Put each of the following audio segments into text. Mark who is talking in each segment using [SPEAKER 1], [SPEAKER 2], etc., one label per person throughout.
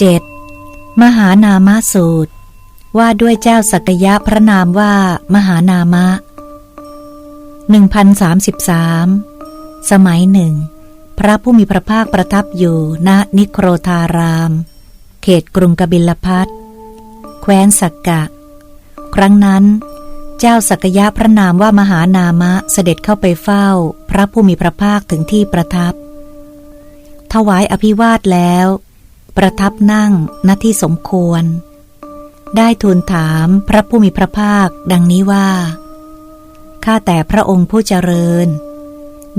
[SPEAKER 1] 7. มหานามสูตร ว่าด้วยเจ้าสักยะพระนามว่า มหานามะ 1033 สมัยหนึ่ง พระผู้มีพระภาคประทับอยู่ณนิโครธาราม เขตกรุงกบิลพัทแคว้นสักกะ ครั้งนั้น เจ้าสักยะพระนามว่ามหานามะเสด็จเข้าไปเฝ้า พระผู้มีพระภาคถึงที่ประทับ ถวายอภิวาทแล้ว ประทับนั่งณที่สมควร ได้ทูลถามพระผู้มีพระภาคดังนี้ว่า ข้าแต่พระองค์ผู้เจริญ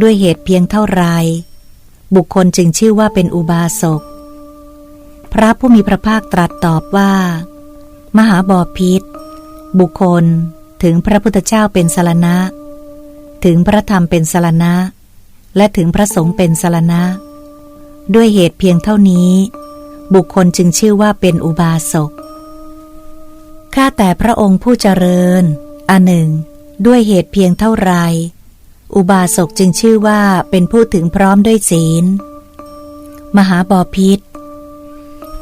[SPEAKER 1] ด้วยเหตุเพียงเท่าไร บุคคลจึงชื่อว่าเป็นอุบาสก พระผู้มีพระภาคตรัสตอบว่า มหาบอพิษ บุคคลถึงพระพุทธเจ้าเป็นสารณะ ถึงพระธรรมเป็นสารณะ และถึงพระสงฆ์เป็นสารณะ ด้วยเหตุเพียงเท่านี้ บุคคลจึงชื่อว่าเป็นอุบาสก ข้าแต่พระองค์ผู้เจริญ อันหนึ่ง ด้วยเหตุเพียงเท่าไร อุบาสกจึงชื่อว่าเป็นผู้ถึงพร้อมด้วยศีล มหาบอพิษ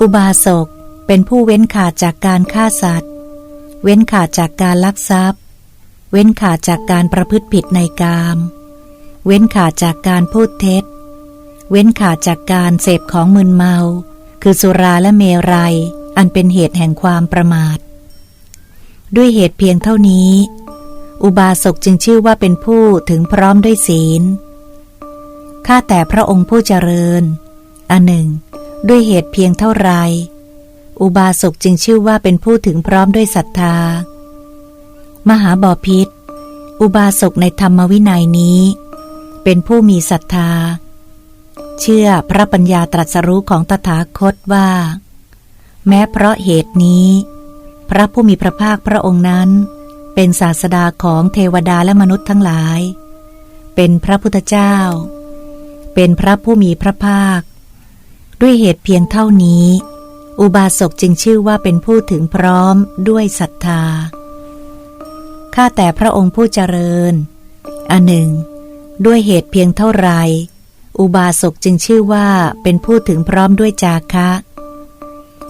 [SPEAKER 1] อุบาสกเป็นผู้เว้นขาดจากการฆ่าสัตว์ เว้นขาดจากการลักทรัพย์ เว้นขาดจากการประพฤติผิดในกาม เว้นขาดจากการพูดเท็จ เว้นขาดจากการเสพของมึนเมา คือสุราและเมรัย อันเป็นเหตุแห่งความประมาท ด้วยเหตุเพียงเท่านี้ อุบาสกจึงชื่อว่าเป็นผู้ถึงพร้อมด้วยศีล ข้าแต่พระองค์ผู้เจริญ อันหนึ่ง ด้วยเหตุเพียงเท่าไร อุบาสกจึงชื่อว่าเป็นผู้ถึงพร้อมด้วยศรัทธา มหาบอพิษ อุบาสกในธรรมวินัยนี้ เป็นผู้มีศรัทธา เชื่อพระปัญญาตรัสรู้ของตถาคตว่า แม้เพราะเหตุนี้ พระผู้มีพระภาคพระองค์นั้น เป็นศาสดาของเทวดาและมนุษย์ทั้งหลาย เป็นพระพุทธเจ้า เป็นพระผู้มีพระภาค ด้วยเหตุเพียงเท่านี้ อุบาสกจึงชื่อว่าเป็นผู้ถึงพร้อมด้วยศรัทธาข้าแต่พระองค์ผู้เจริญ อันหนึ่ง ด้วยเหตุเพียงเท่าไร อุบาสกจึงชื่อว่าเป็นผู้ถึงพร้อมด้วยจาคะ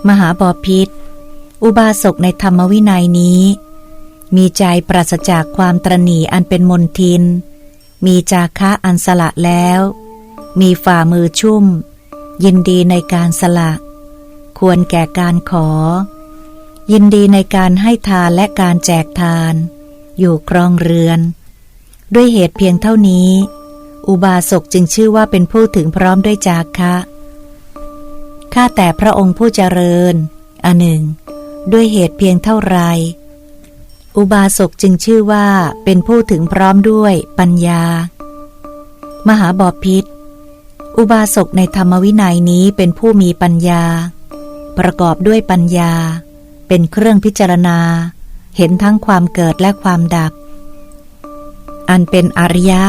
[SPEAKER 1] มหาบอพิษ อุบาสกในธรรมวินัยนี้ มีใจปราศจากความตรณีอันเป็นมนทิน มีจาคะอันสละแล้ว มีฝ่ามือชุ่ม ยินดีในการสละ ควรแก่การขอ ยินดีในการให้ทานและการแจกทาน อยู่ครองเรือน ด้วยเหตุเพียงเท่านี้ อุบาสกจึงชื่อว่าเป็นผู้ถึงพร้อมด้วยจาคะ ข้าแต่พระองค์ผู้เจริญ อันหนึ่ง ด้วยเหตุเพียงเท่าไร อุบาสกจึงชื่อว่าเป็นผู้ถึงพร้อมด้วยปัญญา มหาบอพิษ อุบาสกในธรรมวินัยนี้เป็นผู้มีปัญญา ประกอบด้วยปัญญา เป็นเครื่องพิจารณา เห็นทั้งความเกิดและความดับ อันเป็นอริยะ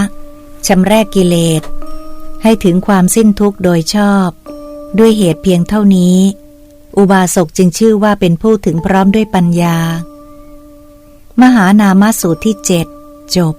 [SPEAKER 1] ชำรกกิเลส ให้ถึงความสิ้นทุกข์โดยชอบ ด้วยเหตุเพียงเท่านี้ อุบาสกจึงชื่อว่าเป็นผู้ถึงพร้อมด้วยปัญญา มหานามสูตรที่เจ็ดจบ